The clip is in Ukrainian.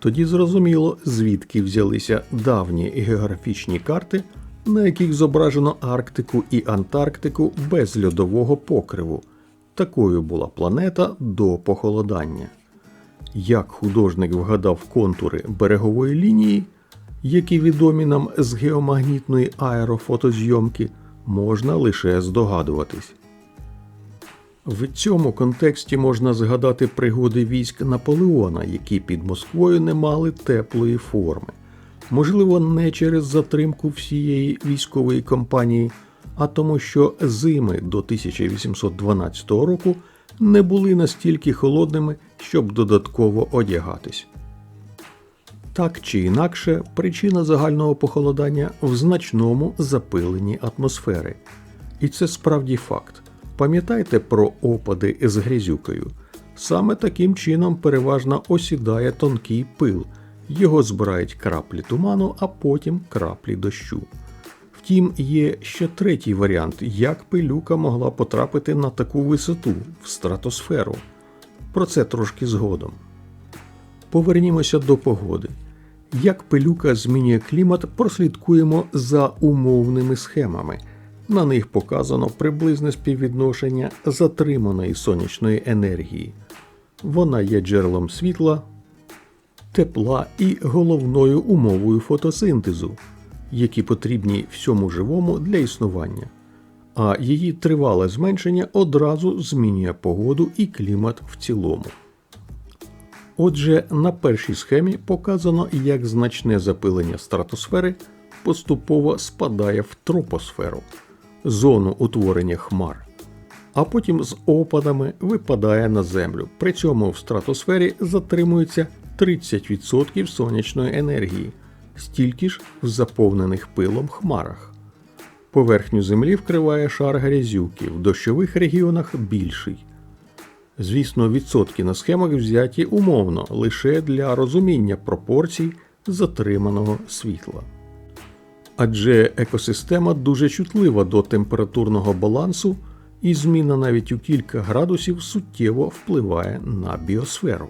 Тоді зрозуміло, звідки взялися давні географічні карти, на яких зображено Арктику і Антарктику без льодового покриву. Такою була планета до похолодання. Як художник вгадав контури берегової лінії, які відомі нам з геомагнітної аерофотозйомки, можна лише здогадуватись. В цьому контексті можна згадати пригоди військ Наполеона, які під Москвою не мали теплої форми. Можливо, не через затримку всієї військової кампанії, а тому, що зими до 1812 року не були настільки холодними, щоб додатково одягатись. Так чи інакше, причина загального похолодання в значному запиленні атмосфери. І це справді факт. Пам'ятайте про опади з грязюкою. Саме таким чином переважно осідає тонкий пил. Його збирають краплі туману, а потім краплі дощу. Втім, є ще третій варіант, як пилюка могла потрапити на таку висоту в стратосферу. Про це трошки згодом. Повернімося до погоди. Як пилюка змінює клімат, прослідкуємо за умовними схемами. На них показано приблизне співвідношення затриманої сонячної енергії. Вона є джерелом світла, тепла і головною умовою фотосинтезу, які потрібні всьому живому для існування. А її тривале зменшення одразу змінює погоду і клімат в цілому. Отже, на першій схемі показано, як значне запилення стратосфери поступово спадає в тропосферу, зону утворення хмар, а потім з опадами випадає на землю. При цьому в стратосфері затримується 30% сонячної енергії, стільки ж в заповнених пилом хмарах. Поверхню землі вкриває шар грязюки, в дощових регіонах більший. Звісно, відсотки на схемах взяті умовно лише для розуміння пропорцій затриманого світла. Адже екосистема дуже чутлива до температурного балансу, і зміна навіть у кілька градусів суттєво впливає на біосферу.